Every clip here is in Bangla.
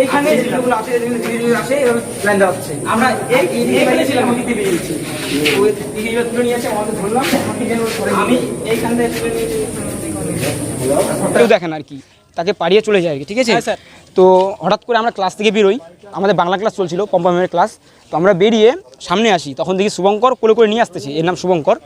এইখানে যেগুলো আছে যেগুলো ধীরে ধীরে আসে এভাবে লাইন দেওয়া হচ্ছে। আমরা এই এইখানে ছিলাম ওদিক দিয়ে বেরিয়েছি ওই দিকে তুলে নিয়ে আসে আমাদের ধরলাম আমি এইখান থেকে তুলে নিয়ে কেউ দেখেন আর কি তাকে পাড়িয়ে চলে যায় আর কি ঠিক আছে? হ্যাঁ, স্যার। তো হঠাৎ করে আমরা ক্লাস থেকে বেরোই আমাদের বাংলা ক্লাস চলছিল পম্পামের ক্লাস। তো আমরা বেরিয়ে সামনে আসি তখন দেখি শুভঙ্কর কোলে করে নিয়ে আসতেছি এর নাম শুভঙ্কর।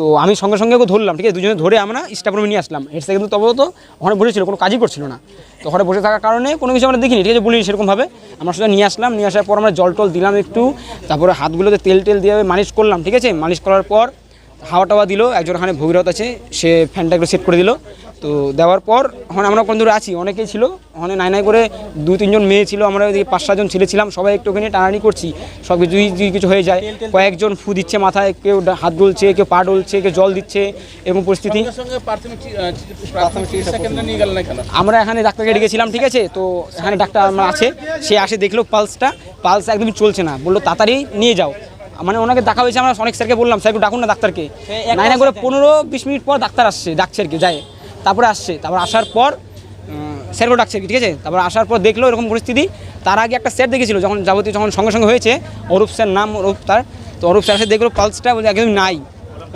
তো আমি সঙ্গে সঙ্গে ওকে ধরলাম, ঠিক আছে? দুজনে ধরে আমরা স্টাফ রুমে নিয়ে আসলাম। হেড কিন্তু তবে তো ওখানে বসেছিল কোনো কাজই করছিল না। তো ওখানে বসে থাকার কারণে কোনো কিছু আমরা দেখিনি, ঠিক আছে? বলিনি সেরকমভাবে। আমরা সেটা নিয়ে আসলাম, নিয়ে আসার পর আমরা জল টল দিলাম একটু, তারপরে হাতগুলোতে তেল টেল দিয়ে মালিশ করলাম, ঠিক আছে? মালিশ করার পর হাওয়া টাওয়া দিল একজন ওখানে ভগীরথ আছে সে ফ্যানটা একটু সেট করে দিল। তো দেওয়ার পর ওখানে আমরা কোন দূরে আছি? অনেকেই ছিল ওখানে নাই নাই করে দু তিনজন মেয়ে ছিল আমরা ওইদিকে পাঁচ সাতজন ছেলে ছিলাম সবাই একটু ওখানে টানানি করছি সব যদি কিছু হয়ে যায় কয়েকজন ফু দিচ্ছে মাথায় কেউ হাত ডলছে কেউ পা ডলছে কেউ জল দিচ্ছে এরকম পরিস্থিতি। আমরা এখানে ডাক্তারকে ডেকেছিলাম ঠিক আছে? তো এখানে ডাক্তার আমার আছে সে আসে দেখল পালসটা পালস একদমই চলছে না বলল তাড়াতাড়ি নিয়ে যাও। মানে ওনাকে দেখা হয়েছে আমরা অনেক স্যারকে বললাম স্যার একটু ডাকুন না ডাক্তারকে। নাই না করে পনেরো বিশ মিনিট পর ডাক্তার আসছে ডাকছে আর কি যায়। তারপরে আসছে তারপর আসার পর স্যারকেও ডাকছে ঠিক আছে? তারপর আসার পর দেখল এরকম পরিস্থিতি। তার আগে একটা স্যার দেখেছিল যখন যাবতীয় যখন সঙ্গে সঙ্গে হয়েছে অরূপ স্যার নাম অরূপ তার তো অরূপ স্যার দেখল পালসটা বলে একদমই নাই।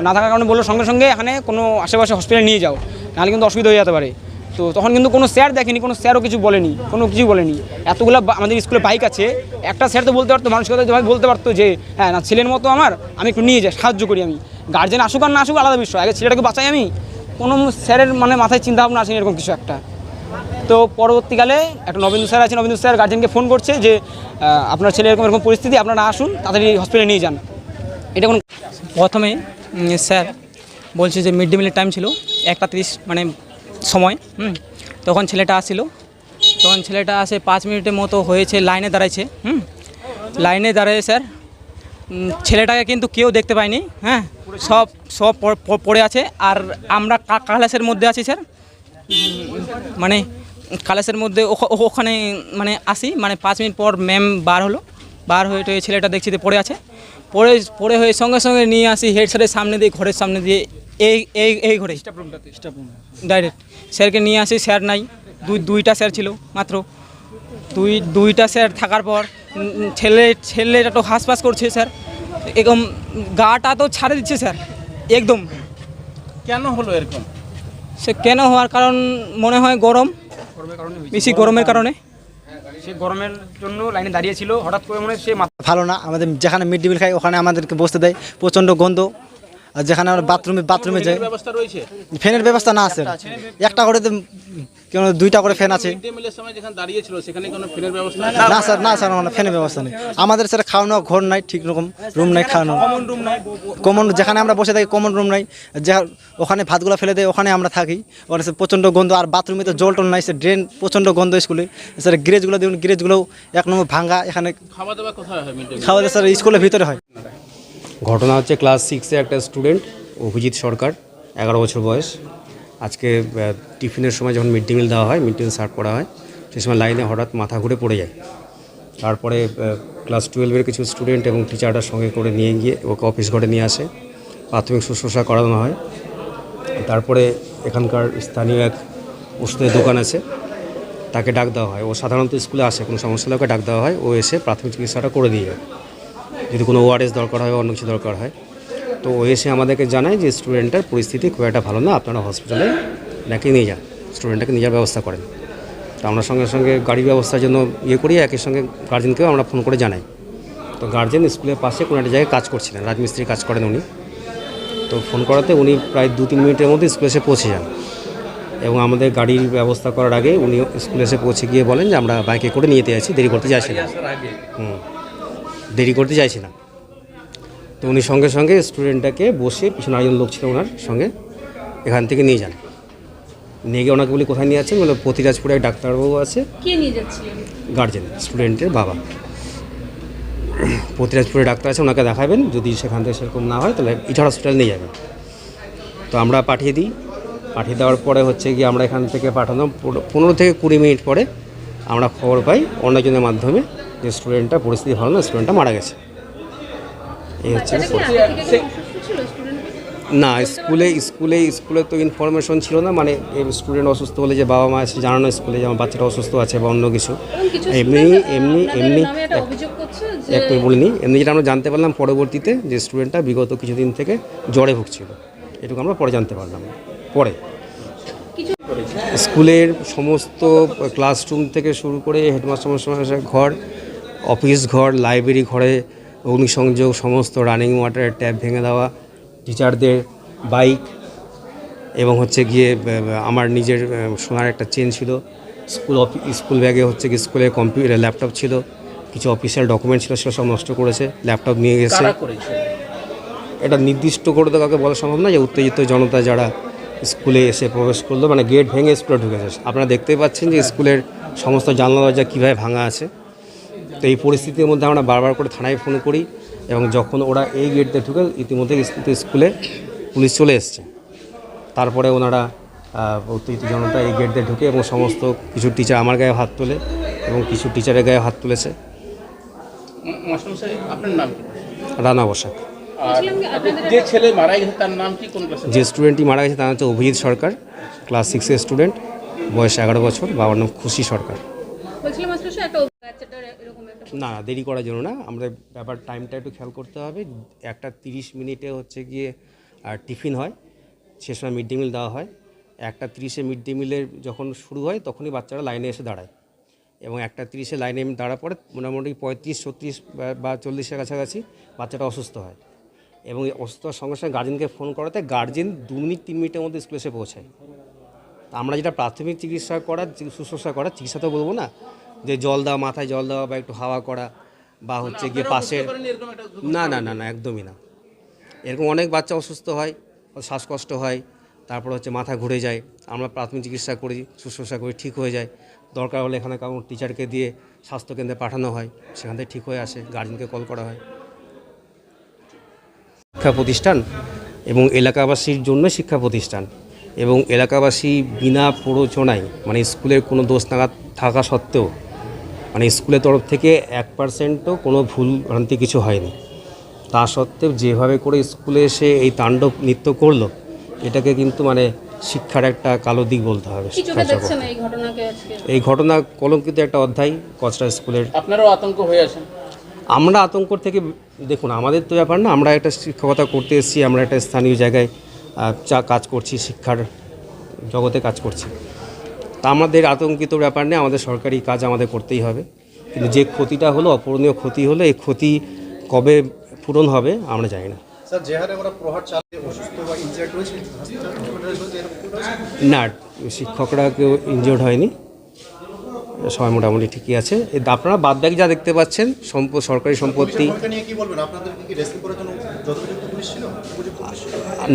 না থাকার কারণে বলল সঙ্গে সঙ্গে এখানে কোনো আশেপাশে হসপিটালে নিয়ে যাও নাহলে কিন্তু অসুবিধা হয়ে যেতে পারে। তো তখন কিন্তু কোনো স্যার দেখেনি, কোনো স্যারও কিছু বলেনি, কোনো কিছু বলেনি। এতগুলো আমাদের স্কুলে বাইক আছে, একটা স্যার তো বলতে পারতো মানসিকতা যেভাবে বলতে পারতো যে হ্যাঁ না, ছেলের মতো আমার, আমি একটু নিয়ে যাই, সাহায্য করি আমি। গার্জেন আসুক আর না আসুক, আলাদা বিষয়। আগে ছেলেটাকে বাঁচাই আমি। কোনো স্যারের মানে মাথায় চিন্তা ভাবনা আসেনি এরকম কিছু একটা। তো পরবর্তীকালে একটা নবেন্দু স্যার আছে, নবেন্দু স্যার গার্জেনকে ফোন করছে যে আপনার ছেলে এরকম এরকম পরিস্থিতি, আপনারা আসুন, তাড়াতাড়ি হসপিটালে নিয়ে যান। এটা কোনো প্রথমে স্যার বলছে যে মিড ডে মিলের টাইম ছিল, একটা তিরিশ মানে সময়, হুম, তখন ছেলেটা আসছিল তখন ছেলেটা আসে পাঁচ মিনিটের মতো হয়েছে, লাইনে দাঁড়াইছে, হুম, লাইনে দাঁড়িয়ে স্যার ছেলেটাকে কিন্তু কেউ দেখতে পায়নি হ্যাঁ সব সব পড়ে আছে। আর আমরা ক্লাসের মধ্যে আছি স্যার মানে ক্লাসের মধ্যে ওখানে মানে আসি মানে পাঁচ মিনিট পর ম্যাম বার হলো। বার হয়ে ছেলেটা দেখছি যে পড়ে আছে। পড়ে পড়ে হয়ে সঙ্গে সঙ্গে নিয়ে আসি হেড স্যারের সামনে দিয়ে ঘরের সামনে দিয়ে। এই এই এই ঘরে। ডাইরেক্ট। স্যারকে নিয়ে আসি স্যার নাই। দুই দুইটা স্যার ছিল মাত্র। দুই দুইটা স্যার থাকার পর ছেলে ছেলেটা তো হাঁসফাঁস করছে স্যার। একদম গাটা তো ছাড়ে দিচ্ছে স্যার একদম। কেন হলো এরকম? সে কেন হওয়ার কারণ মনে হয় গরম। বেশি গরমের কারণে। সে গরমের জন্য লাইনে দাঁড়িয়েছিল হঠাৎ করে মনে হয় সে ভালো না, আমাদের যেখানে মিড ডে মিল খাই ওখানে আমাদেরকে বসতে দেয়। প্রচণ্ড গন্ধ। যেখানে আমরা বাথরুমে বাথরুমে যাই। ব্যবস্থা রয়েছে? ফ্যানের ব্যবস্থা না আছে। একটা করে কেন দুইটা করে ফ্যান আছে। না স্যার না স্যার আমার ফ্যানের ব্যবস্থা নেই। আমাদের স্যার খাওয়ানো ঘর নাই ঠিক রকম রুম নাই খাওয়ানো কমন যেখানে আমরা বসে থাকি কমন রুম নাই। যে ওখানে ভাতগুলো ফেলে দেয় ওখানে আমরা থাকি। ওখানে স্যার প্রচণ্ড গন্ধ আর বাথরুমে তো জল টল নাই স্যার ড্রেন প্রচণ্ড গন্ধ স্কুলে। স্যার গ্রেজগুলো দেখুন গ্রেজগুলো এক নম্বর ভাঙ্গা এখানে খাওয়া দাওয়া কোথায় হয় খাওয়া দাওয়া স্যার স্কুলের ভিতরে হয়। ঘটনা হচ্ছে ক্লাস সিক্সে একটা স্টুডেন্ট অভিজিৎ সরকার, এগারো বছর বয়স। আজকে টিফিনের সময় যখন মিড ডে মিল দেওয়া হয় মিড ডে মিল সার্ভ করা হয়, সেই সময় লাইনে হঠাৎ মাথা ঘুরে পড়ে যায়। তারপরে ক্লাস টুয়েলভের কিছু স্টুডেন্ট এবং টিচারটার সঙ্গে করে নিয়ে গিয়ে ওকে অফিস ঘরে নিয়ে আসে। প্রাথমিক শুশ্রূষা করানো হয়। তারপরে এখানকার স্থানীয় এক ওষুধের দোকান আছে, তাকে ডাক দেওয়া হয়। ও সাধারণত স্কুলে আসে, কোনো সমস্যা হলে ওকে ডাক দেওয়া হয়। ও এসে প্রাথমিক চিকিৎসাটা করে দিয়ে যায়। যদি কোনো ওআরএস দরকার হয়, অন্য কিছু দরকার হয়, তো ও এসে আমাদেরকে জানায় যে স্টুডেন্টের পরিস্থিতি খুব একটা ভালো না, আপনারা হসপিটালে নাকি নিয়ে যান। স্টুডেন্টটাকে নিয়ে যাওয়ার ব্যবস্থা করেন। তো আমরা সঙ্গে সঙ্গে গাড়ি ব্যবস্থার জন্য ইয়ে করি, একই সঙ্গে গার্জেনকেও আমরা ফোন করে জানাই। তো গার্জেন স্কুলের পাশে কোনো একটা জায়গায় কাজ করছিলেন, রাজমিস্ত্রি কাজ করেন উনি। তো ফোন করাতে উনি প্রায় দু তিন মিনিটের মধ্যে স্কুলে এসে পৌঁছে যান। এবং আমাদের গাড়ির ব্যবস্থা করার আগে উনি স্কুলে এসে পৌঁছে গিয়ে বলেন যে আমরা বাইকে করে নিয়ে যেতে যাচ্ছি, দেরি করতে না। হুম। দেরি করতে চাইছি না। তো উনি সঙ্গে সঙ্গে স্টুডেন্টটাকে বসে পিছনে আরেকজন লোক ছিল ওনার সঙ্গে এখান থেকে নিয়ে যান। নিয়ে গিয়ে ওনাকে বলি কোথায় নিয়ে যাচ্ছেন? বলে পতিরাজপুরে এক ডাক্তারবাবু আছে। কে নিয়ে যাচ্ছিলেন? গার্জেন স্টুডেন্টের বাবা। পতিরাজপুরে ডাক্তার আছে ওনাকে দেখাবেন। যদি সেখান থেকে সেরকম না হয় তাহলে ইটার হসপিটাল নিয়ে যাবেন। তো আমরা পাঠিয়ে দিই। পাঠিয়ে দেওয়ার পরে হচ্ছে কি আমরা এখান থেকে পাঠানো পনেরো- পনেরো থেকে কুড়ি মিনিট পরে আমরা খবর পাই অন্যজনের মাধ্যমে। যে স্টুডেন্টটা পরিস্থিতি ভালো না স্টুডেন্টটা মারা গেছে। এই হচ্ছে না স্কুলে স্কুলে স্কুলে তো ইনফরমেশন ছিল না মানে স্টুডেন্ট অসুস্থ হলে যে বাবা মা এসে জানানো স্কুলে যে আমার বাচ্চাটা অসুস্থ আছে বা অন্য কিছু। এমনি এমনি এমনি একটা বলিনি এমনি যেটা আমরা জানতে পারলাম পরবর্তীতে যে স্টুডেন্টটা বিগত কিছুদিন থেকে জ্বরে ভুগছিল। এটুকু আমরা পরে জানতে পারলাম পরে। স্কুলের সমস্ত ক্লাসরুম থেকে শুরু করে হেডমাস্টার মাস্টার ঘর অফিস ঘর লাইব্রেরি ঘরে অগ্নিসংযোগ সমস্ত রানিং ওয়াটারের ট্যাপ ভেঙে দেওয়া টিচারদের বাইক এবং হচ্ছে গিয়ে আমার নিজের সোনার একটা চেন ছিল। স্কুল স্কুল ব্যাগে হচ্ছে কি স্কুলে কম্পিউটার ল্যাপটপ ছিল। কিছু অফিসিয়াল ডকুমেন্ট ছিল সেগুলো সব নষ্ট করেছে। ল্যাপটপ নিয়ে গেছে এটা নির্দিষ্ট করে তো কাউকে বলা সম্ভব না যে উত্তেজিত জনতা যারা স্কুলে এসে প্রবেশ করল। মানে গেট ভেঙে স্কুলে ঢুকেছে। আপনারা দেখতেই পাচ্ছেন যে স্কুলের সমস্ত জানলা দরজা কীভাবে ভাঙা আছে। তো এই পরিস্থিতির মধ্যে আমরা বারবার করে থানায় ফোন করি এবং যখন ওরা এই গেট দিয়ে ঢুকে ইতিমধ্যে স্কুলে পুলিশ চলে এসছে। তারপরে ওনারা উত্তেজিত জনতা এই গেট দিয়ে ঢুকে এবং সমস্ত কিছু টিচার আমার গায়ে হাত তোলে এবং কিছু টিচারের গায়ে হাত তুলেছে। নাম রানা বসাক। যে ছেলে মারা গেছে তার নাম কি? কোন যে স্টুডেন্টটি মারা গেছে তার হচ্ছে অভিজিৎ সরকার ক্লাস সিক্সের স্টুডেন্ট বয়স এগারো বছর বাবার নাম খুশি সরকার বলছিলাম মাস্টার একটা বাচ্চাটার এরকম একটা না, দেরি করার জন্য না, আমাদের ব্যাপার টাইমটা একটু খেয়াল করতে হবে। একটা তিরিশ মিনিটে হচ্ছে গিয়ে আর টিফিন হয় সে সময় মিড ডে মিল দেওয়া হয়। একটা তিরিশে মিড ডে মিলের যখন শুরু হয়, তখনই বাচ্চারা লাইনে এসে দাঁড়ায়। এবং একটা তিরিশে লাইনে দাঁড়া পরে মোটামুটি পঁয়ত্রিশ, ছত্রিশ বা- চল্লিশের কাছাকাছি বাচ্চাটা অসুস্থ হয়। এবং অসুস্থ হওয়ার সঙ্গে সঙ্গে গার্জেনকে ফোন করাতে গার্জেন দু মিনিট, তিন মিনিটের মধ্যে স্কুলে এসে পৌঁছায়। আমরা যেটা প্রাথমিক চিকিৎসা করার শুশ্রূষা করার চিকিৎসা তো বলব না যে জল দেওয়া মাথায় জল দেওয়া বা একটু হাওয়া করা বা হচ্ছে গিয়ে পাশের না না না না একদমই না। এরকম অনেক বাচ্চা অসুস্থ হয় শ্বাসকষ্ট হয় তারপর হচ্ছে মাথা ঘুরে যায়। আমরা প্রাথমিক চিকিৎসা করি শুশ্রূষা করি ঠিক হয়ে যায়। দরকার হলে এখানে কারণ টিচারকে দিয়ে স্বাস্থ্যকেন্দ্রে পাঠানো হয় সেখান থেকে ঠিক হয়ে আসে গার্জেনকে কল করা হয়। শিক্ষা প্রতিষ্ঠান এবং এলাকাবাসীর জন্য শিক্ষা প্রতিষ্ঠান এবং এলাকাবাসী বিনা প্ররোচনায় মানে স্কুলের কোনো দোষ নাগাদ থাকা সত্ত্বেও মানে স্কুলের তরফ থেকে এক পার্সেন্টও কোনো ভুল ভ্রান্তি কিছু হয়নি। তা সত্ত্বেও যেভাবে করে স্কুলে এসে এই তাণ্ডব নৃত্য করল এটাকে কিন্তু মানে শিক্ষার একটা কালো দিক বলতে হবে এই ঘটনাকে আজকে? এই ঘটনা কলঙ্কিত একটা অধ্যায় কচরা স্কুলের। আপনারাও আতঙ্ক হয়ে আছেন? আমরা আতঙ্ক থেকে দেখুন আমাদের তো ব্যাপার না আমরা একটা শিক্ষকতা করতে এসেছি আমরা একটা স্থানীয় জায়গায় চা কাজ করছি শিক্ষার জগতে কাজ করছি। তা আমাদের আতঙ্কিত ব্যাপার নেই আমাদের সরকারি কাজ আমাদের করতেই হবে। কিন্তু যে ক্ষতিটা হলো অপূরণীয় ক্ষতি হলো এই ক্ষতি কবে পূরণ হবে আমরা জানি না? না শিক্ষকরা কেউ ইনজিওর্ড হয়নি। সবাই মোটামুটি ঠিকই আছে। আপনারা বাদ বাকি যা দেখতে পাচ্ছেন সম্পদ সরকারি সম্পত্তি।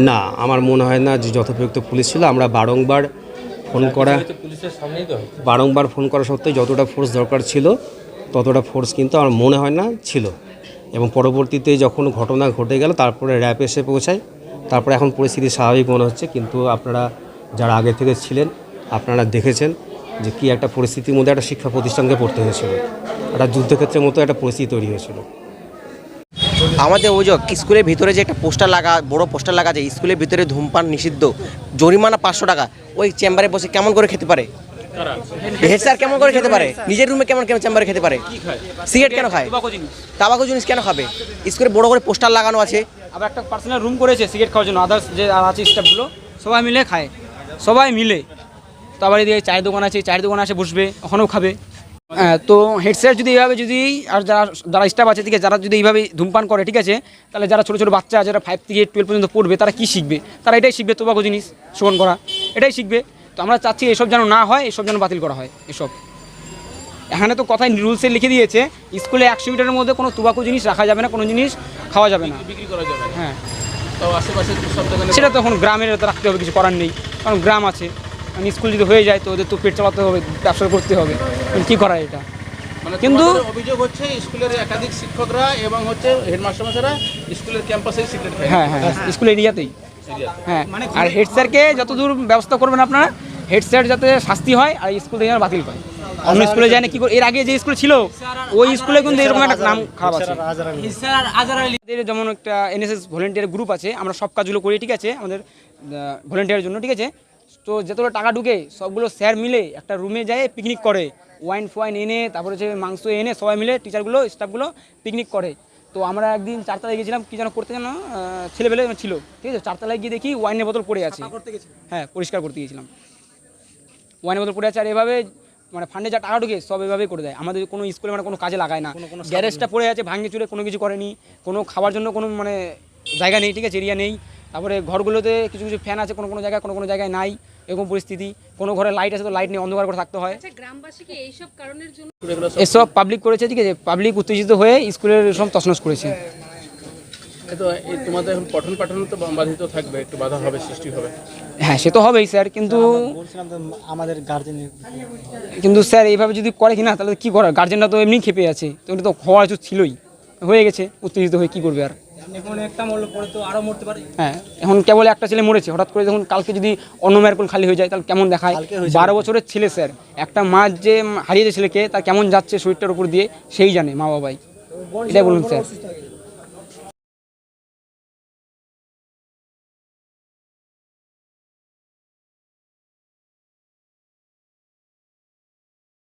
না আমার মনে হয় না যে যথোপযুক্ত পুলিশ ছিল। আমরা বারংবার ফোন করা বারংবার ফোন করা সত্ত্বেও যতটা ফোর্স দরকার ছিল ততটা ফোর্স কিন্তু আমার মনে হয় না ছিল। এবং পরবর্তীতে যখন ঘটনা ঘটে গেল তারপরে র্যাপ এসে পৌঁছায়। তারপরে এখন পরিস্থিতি স্বাভাবিক মনে হচ্ছে কিন্তু আপনারা যারা আগে থেকে ছিলেন আপনারা দেখেছেন যে কি একটা পরিস্থিতির মধ্যে একটা শিক্ষা প্রতিষ্ঠানকে পড়তে হয়েছিল। একটা যুদ্ধক্ষেত্রের মতো একটা পরিস্থিতি তৈরি হয়েছিল। আমাদের অভিযোগ স্কুলের ভিতরে যে একটা পোস্টার লাগা বড় পোস্টার লাগা আছে স্কুলের ভিতরে ধূমপান নিষিদ্ধ জরিমানা পাঁচশো টাকা ওই চেম্বারে বসে কেমন করে খেতে পারে? হেড স্যার কেমন করে খেতে পারে? নিজের রুমে কেমন কেমন চেম্বারে খেতে পারে? সিগারেট কেন খায়? তাবাকু জিনিস। কেন খাবে? স্কুলে বড় করে পোস্টার লাগানো আছে। আবার একটা পার্সোনাল রুম করেছে সিগারেট খাওয়ার জন্য আদার্স যে আর আছে স্টাফগুলো সবাই মিলে খায় সবাই মিলে। তো আবার এদিকে চায়ের দোকান আছে চায়ের দোকান আছে বসবে ওখানেও খাবে। তো হেড স্যার যদি এইভাবে যদি আর যারা যারা স্টাফ আছে ঠিক আছে যারা যদি এইভাবে ধূমপান করে ঠিক আছে তাহলে যারা ছোটো ছোটো বাচ্চা যারা ফাইভ থেকে টুয়েলভ পর্যন্ত পড়বে তারা কী শিখবে? তারা এটাই শিখবে তোবাকো জিনিস সেবন করা এটাই শিখবে। তো আমরা চাচ্ছি এসব যেন না হয় এসব যেন বাতিল করা হয় এসব। এখানে তো কথায় রুলসে লিখে দিয়েছে স্কুলে একশো মিটারের মধ্যে কোনো তুবাকু জিনিস রাখা যাবে না কোনো জিনিস খাওয়া যাবে না। বিক্রি করা যাবে হ্যাঁ। তো সেটা তখন গ্রামের তো রাখতে হবে কিছু করার নেই। কারণ গ্রাম আছে। স্কুল যদি হয়ে যায় তো ওদের তো পেট চালাতে হবে ব্যবসা করতে হবে। কী করা এটা? মানে কিন্তু- অভিযোগ হচ্ছে স্কুলের একাধিক শিক্ষকরা এবং হচ্ছে হেডমাস্টার মশাইরা স্কুলের ক্যাম্পাসে সিগারেট খায় হ্যাঁ হ্যাঁ স্কুল এরিয়াতেই। হ্যাঁ আর হেড স্যারকে যতদূর ব্যবস্থা করবেন আপনারা হেড স্যার যাতে শাস্তি হয় আর স্কুল থেকে বাতিল করে অন্য স্কুলে যায় না কি করে এর আগে যে স্কুল ছিল ওই স্কুলে কিন্তু এরকম একটা নাম খারাপ আছে। স্যার আজার আমাদের যেমন একটা এনএসএস ভলেন্টিয়ার গ্রুপ আছে আমরা সব কাজগুলো করি ঠিক আছে? আমাদের ভলেন্টিয়ারের জন্য ঠিক আছে? তো যতগুলো টাকা ঢুকে সবগুলো স্যার মিলে একটা রুমে যায় পিকনিক করে। ওয়াইন ফোয়াইন এনে তারপরে হচ্ছে মাংস এনে সবাই মিলে টিচারগুলো স্টাফগুলো পিকনিক করে। তো আমরা একদিন চারতলায় গেছিলাম কি যেন করতে যেন ছেলেবেলে ছিল ঠিক আছে? চারতলায় গিয়ে দেখি ওয়াইনের বোতল পড়ে আছে। হ্যাঁ পরিষ্কার করতে গিয়েছিলাম। ওয়াইনের বোতল পড়ে আছে আর এভাবে মানে ফান্ডে যা টাকা ঢুকে সব এভাবেই করে দেয়। আমাদের কোনো স্কুলে মানে কোনো কাজে লাগায় না। গ্যারেজটা পড়ে আছে ভাঙে চুরে কোনো কিছু করেনি। কোনো খাওয়ার জন্য কোনো মানে জায়গা নেই ঠিক আছে? এরিয়া নেই। তারপরে ঘরগুলোতে কিছু কিছু ফ্যান আছে কোনো কোনো জায়গায় কোনো কোনো জায়গায় নাই। এরকম পরিস্থিতি কোনো ঘরে লাইট আছে তো লাইট নেই অন্ধকার করে থাকতে হয়। আচ্ছা এইসব কারণের জন্য এসব পাবলিক করেছে ঠিক আছে? পাবলিক উত্তেজিত হয়ে স্কুলের সব তছনছ করেছে। তো তোমাদের এখন পঠন পাঠন তো বাধিত থাকবে একটু বাধা হবে সৃষ্টি হবে। হ্যাঁ সে তো হবেই স্যার কিন্তু আমাদের কিন্তু স্যার এইভাবে যদি করে কিনা তাহলে কী করার? গার্জেনরা তো এমনি খেপে আছে তো এটা তো উচিত ছিলই হয়ে গেছে উত্তেজিত হয়ে কী করবে আর? এখন একটা মরলো পরে তো আরও মরতে পারে। হ্যাঁ এখন কেবল একটা ছেলে মরেছে হঠাৎ করে যখন কালকে যদি অন্য মেয়ের কোন খালি হয়ে যায় তাহলে কেমন দেখায়? কালকে বারো বছরের ছেলে স্যার। একটা মা যে হারিয়েছে ছেলেকে তার কেমন যাচ্ছে শরীরটার উপর দিয়ে সেই জানে মা বাবাই এটাই বলুন স্যার।